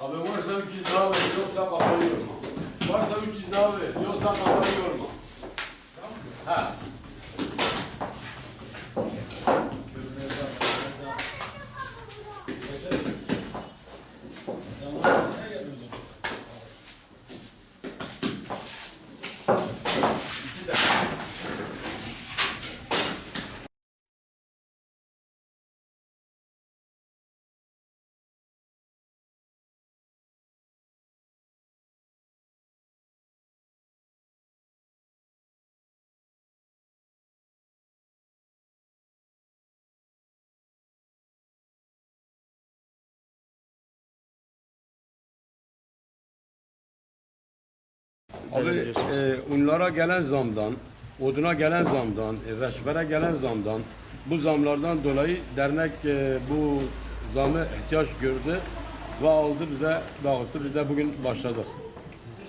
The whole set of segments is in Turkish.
Abi varsa 300 daha ver, yoksa kapatıyorum. Varsa 300 daha ver, yoksa kapatıyorum. He. Abi e, unlara gelen zamdan, oduna gelen zamdan, e, reçbere gelen zamdan, bu zamlardan dolayı dernek e, bu zamı ihtiyaç gördü ve aldı bize dağıttı. Biz de bugün başladık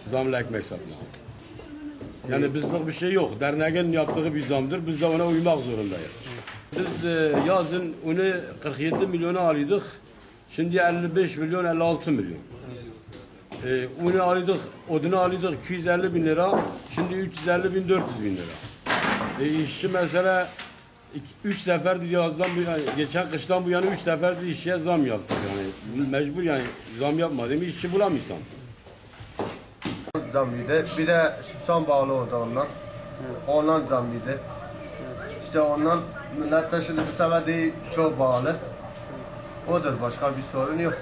zamlı ekmek satmaya. Yani bizlik bir şey yok. Derneğin yaptığı bir zamdır. Biz de ona uymak zorundayız. Biz e, yazın unu 47 milyona alıyorduk. Şimdi 55 milyon 56 milyon. E, unu alıyorduk, odunu alıyorduk 250 bin lira. Şimdi 350 bin 400 bin lira. E, işçi mesela 3 seferdir yazdan bu yani geçen kıştan bu yana 3 seferdir işçiye zam yaptık yani. Mecbur yani zam yapmadım işçi bulamıyorsan. zamlıydı. Bir de Süsan bağlı oldu ondan. Ondan zamlıydı. İşte ondan millet de şimdi bu sefer değil çok bağlı. Odur başka bir sorun yok.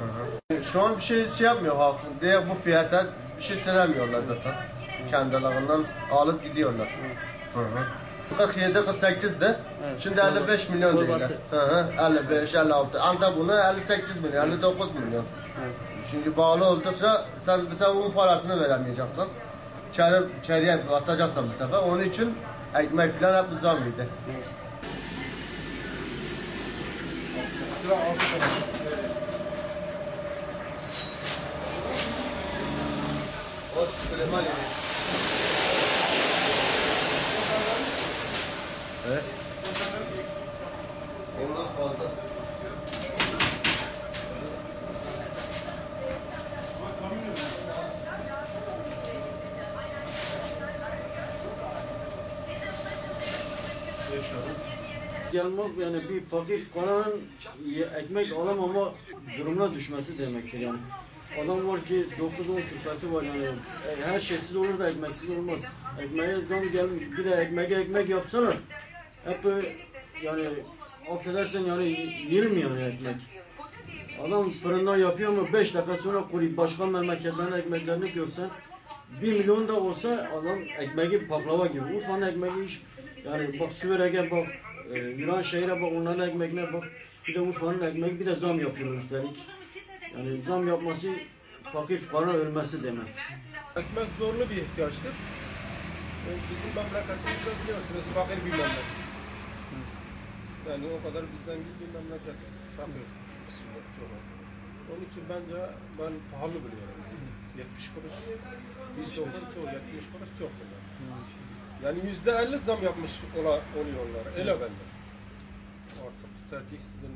Hı hı. Şu an bir şey şey yapmıyor halk diye bu fiyata bir şey söylemiyorlar zaten. Kendilerinden alıp gidiyorlar. Hı hı. 47 48 de. Şimdi 55 milyon diyorlar. Hı hı. 55 56. Anda bunu 58 milyon, 59 milyon. Çünkü bağlı oldukça sen mesela un parasını veremeyeceksin. İçeri, içeriye atacaksın bu sefer. Onun için ekmek falan hep zam yedi. Evet. Ondan fazla. Gelmek yani bir fakir ye- ekmek alamama durumuna düşmesi demektir yani. Adam var ki 9-10 külfeti var yani. E, her şeysiz olur da ekmeksiz olmaz. Ekmeğe zam gel bir de ekmeğe ekmek yapsana. Hep yani affedersen yani yirmiyor yani ekmek. Adam fırından yapıyor ama 5 dakika sonra kuruyor. Başka memleketlerin ekmeklerini görsen 1 milyon da olsa adam ekmeği baklava gibi. Urfa'nın ekmeği iş yani bak Süveyrek'e bak, e, Yunan şehre bak, onların ekmeğine bak. Bir de Urfa'nın ekmeği bir de zam yapıyor üstelik. Yani zam yapması fakir fukara ölmesi demek. Ekmek zorlu bir ihtiyaçtır. E, Bizim memleketimizde biliyorsunuz fakir bir memleket. Yani o kadar zengin bir memleket. Fakir kısmı çok. Onun için bence ben pahalı buluyorum. 70 kuruş. Bir soğuk çok 70 kuruş çok. Yani yüzde 50 zam yapmış ola, oluyorlar. Öyle bence. Artık tercih sizin.